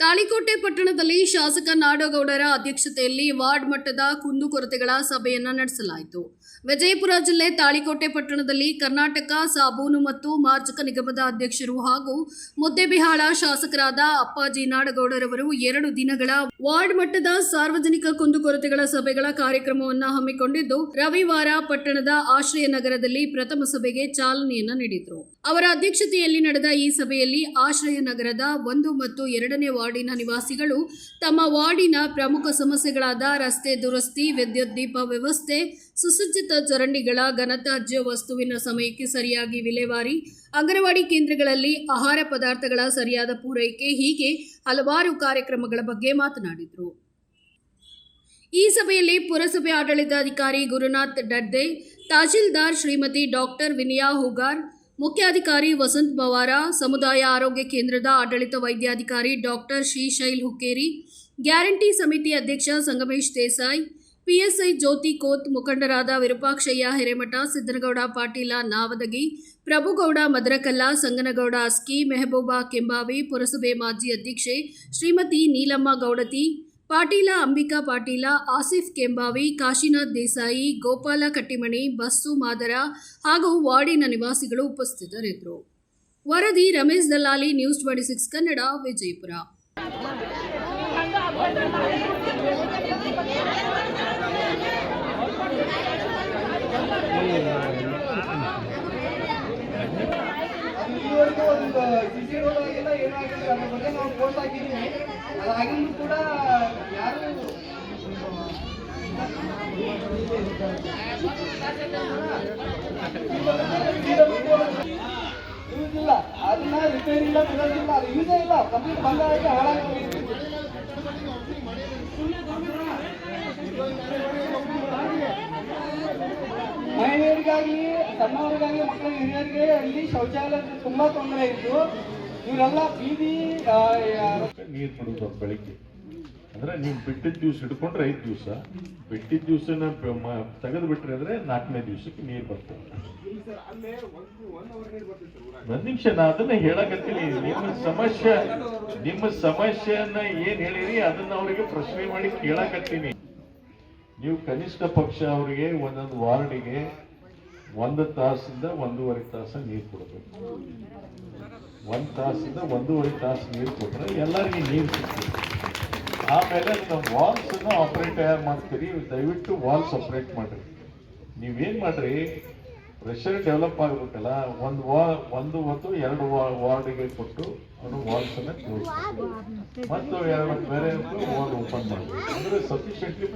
ತಾಳಿಕೋಟೆ ಪಟ್ಟಣದಲ್ಲಿ ಶಾಸಕ ನಾಡಗೌಡರ ಅಧ್ಯಕ್ಷತೆಯಲ್ಲಿ ವಾರ್ಡ್ ಮಟ್ಟದ ಕುಂದುಕೊರತೆಗಳ ಸಭೆಯನ್ನ ನಡೆಸಲಾಯಿತು. ವಿಜಯಪುರ ಜಿಲ್ಲೆ ತಾಳಿಕೋಟೆ ಪಟ್ಟಣದಲ್ಲಿ ಕರ್ನಾಟಕ ಸಾಬೂನು ಮತ್ತು ಮಾರ್ಜಕ ನಿಗಮದ ಅಧ್ಯಕ್ಷರು ಹಾಗೂ ಮುದ್ದೆಬಿಹಾಳ ಶಾಸಕರಾದ ಅಪ್ಪಾಜಿ ನಾಡಗೌಡರವರು ಎರಡು ದಿನಗಳ ವಾರ್ಡ್ ಮಟ್ಟದ ಸಾರ್ವಜನಿಕ ಕುಂದುಕೊರತೆಗಳ ಸಭೆಗಳ ಕಾರ್ಯಕ್ರಮವನ್ನು ಹಮ್ಮಿಕೊಂಡಿದ್ದು, ರವಿವಾರ ಪಟ್ಟಣದ ಆಶ್ರಯ ನಗರದಲ್ಲಿ ಪ್ರಥಮ ಸಭೆಗೆ ಚಾಲನೆಯನ್ನು ನೀಡಿದರು. ಅವರ ಅಧ್ಯಕ್ಷತೆಯಲ್ಲಿ ನಡೆದ ಈ ಸಭೆಯಲ್ಲಿ ಆಶ್ರಯ ನಗರದ ಒಂದು ಮತ್ತು ಎರಡನೇ ವಾರ್ಡಿನ ನಿವಾಸಿಗಳು ತಮ್ಮ ವಾರ್ಡಿನ ಪ್ರಮುಖ ಸಮಸ್ಯೆಗಳಾದ ರಸ್ತೆ ದುರಸ್ತಿ, ವಿದ್ಯುತ್ ದೀಪ ವ್ಯವಸ್ಥೆ, ಸುಸಜ್ಜಿತ ಚರಂಡಿಗಳ ಘನತ್ಯಾಜ್ಯ ವಸ್ತುವಿನ ಸಮಯಕ್ಕೆ ಸರಿಯಾಗಿ ವಿಲೇವಾರಿ, ಅಂಗನವಾಡಿ ಕೇಂದ್ರಗಳಲ್ಲಿ ಆಹಾರ ಪದಾರ್ಥಗಳ ಸರಿಯಾದ ಪೂರೈಕೆ ಹೀಗೆ ಹಲವಾರು ಕಾರ್ಯಕ್ರಮಗಳ ಬಗ್ಗೆ ಮಾತನಾಡಿದರು. ಈ ಸಭೆಯಲ್ಲಿ ಪುರಸಭೆ ಆಡಳಿತಾಧಿಕಾರಿ ಗುರುನಾಥ್ ಡಡ್ಡೆ, ತಹಶೀಲ್ದಾರ್ ಶ್ರೀಮತಿ ಡಾಕ್ಟರ್ ವಿನಯಾ ಹೂಗಾರ್ ಮುಖ್ಯಾಧಿಕಾರಿ ವಸಂತ್ ಬವಾರ ಸಮುದಾಯ ಆರೋಗ್ಯ ಕೇಂದ್ರದ ಆಡಳಿತ ವೈದ್ಯಾಧಿಕಾರಿ ಡಾಕ್ಟರ್ ಶ್ರೀಶೈಲ್ ಹುಕ್ಕೇರಿ, ಗ್ಯಾರಂಟಿ ಸಮಿತಿ ಅಧ್ಯಕ್ಷ ಸಂಗಮೇಶ್ ದೇಸಾಯಿ, ಪಿಎಸ್ಐ ಜ್ಯೋತಿ ಕೋತ್ ಮುಖಂಡರಾದ ವಿರೂಪಾಕ್ಷಯ್ಯ ಹಿರೇಮಠ, ಸಿದ್ದನಗೌಡ ಪಾಟೀಲ ನಾವದಗಿ, ಪ್ರಭುಗೌಡ ಮದರಕಲ್ಲ, ಸಂಗನಗೌಡ ಅಸ್ಕಿ, ಮೆಹಬೂಬಾ ಕೆಂಬಾವಿ, ಪುರಸಭೆ ಮಾಜಿ ಅಧ್ಯಕ್ಷೆ ಶ್ರೀಮತಿ ನೀಲಮ್ಮ ಗೌಡತಿ ಪಾಟೀಲ ಅಂಬಿಕಾ ಪಾಟೀಲ, ಆಸಿಫ್ ಕೆಂಬಾವಿ, ಕಾಶಿನಾಥ್ ದೇಸಾಯಿ, ಗೋಪಾಲ ಕಟ್ಟಿಮಣಿ, ಬಸ್ಸು ಮಾದರ ಹಾಗೂ ವಾರ್ಡಿನ ನಿವಾಸಿಗಳು ಉಪಸ್ಥಿತರಿದ್ದರು. ವರದಿ Ramesh Dallali news twenty six Kannada, Vijayapura. ಒಂದು ಸಿಸಿ ರೋಡ್ ಆಗಿಲ್ಲ ಏನೂ ಅದ್ರ ಬಗ್ಗೆ ನಾವು ಪೋಸ್ಟ್ ಹಾಕಿದ್ದೀವಿ ಅದಾಗಿಂದು ಕೂಡ ಯಾರು ಯೂಸ್ ಇಲ್ಲ ಅದನ್ನ ರಿಪೇರಿ ಇಲ್ಲ ಬಿಡೋದಿಲ್ಲ ಅದು ಯೂಸೇ ಇಲ್ಲ. ಕಂಪ್ಲೀಟ್ ಬಂದ ಹಾಳಾಗಿ ಮಹಿಳೆಯರಿಗಾಗಿ ಸಣ್ಣವರಿಗಾಗಿ ಹಿರಿಯರಿಗೆ ಅಲ್ಲಿ ಶೌಚಾಲಯ ತುಂಬಾ ತೊಂದರೆ ಇತ್ತು. ಇವರೆಲ್ಲ ಬೀದಿ ನೀರು ಬಿಡೋದು ಬೆಳಿಗ್ಗೆ. ಅಂದ್ರೆ ನೀವು ಬಿಟ್ಟಿದ್ದ ದಿವಸ ಹಿಡ್ಕೊಂಡ್ರೆ ಐದು ದಿವಸ. ಬಿಟ್ಟಿದ್ದ ದಿವಸನ ತೆಗೆದು ಬಿಟ್ರಿ ಅಂದ್ರೆ ನಾಲ್ಕನೇ ದಿವಸಕ್ಕೆ ನೀರು ಬರ್ತದೆ. ಒಂದ್ ನಿಮಿಷ, ನಾ ಅದನ್ನ ಹೇಳಕತ್ತೀನಿ. ನಿಮ್ಮ ಸಮಸ್ಯೆ, ನಿಮ್ಮ ಸಮಸ್ಯೆಯನ್ನ ಏನ್ ಹೇಳಿರಿ, ಅದನ್ನ ಅವರಿಗೆ ಪ್ರಶ್ನೆ ಮಾಡಿ ಕೇಳಕತ್ತೀನಿ. ನೀವು ಕನಿಷ್ಠ ಪಕ್ಷ ಅವರಿಗೆ ಒಂದೊಂದು ವಾರ್ಡಿಗೆ ಒಂದು ತಾಸಿಂದ ಒಂದೂವರೆ ತಾಸ ನೀರು ಕೊಡಬೇಕು. ಒಂದು ತಾಸಿಂದ ಒಂದೂವರೆ ತಾಸು ನೀರು ಕೊಟ್ಟರೆ ಎಲ್ಲರಿಗೆ ನೀರು ಸಿಗ್ತದೆ. ಆಮೇಲೆ ನಾವು ವಾಲ್ಸನ್ನು ಆಪ್ರೇಟ್ ಯಾರು ಮಾಡ್ತೀರಿ? ದಯವಿಟ್ಟು ವಾಲ್ಸ್ ಸಪ್ರೇಟ್ ಮಾಡಿರಿ. ನೀವೇನು ಮಾಡಿರಿ? ಪ್ರೆಷರ್ ಡೆವಲಪ್ ಆಗಬೇಕಲ್ಲ, ಒಂದು ವಾ, ಒಂದು ಹೊತ್ತು ಎರಡು ವಾರ್ಡಿಗೆ ಕೊಟ್ಟು ಅವನು ವಾಲ್ಸನ್ನು ಕ್ಲೋಸ್ ಮತ್ತು ಎರಡು ಬೇರೆ ವಾರ್ಡ್ ಓಪನ್ ಮಾಡಬೇಕು. ಅಂದರೆ ಸಫಿಷಿಯಂಟ್ಲಿ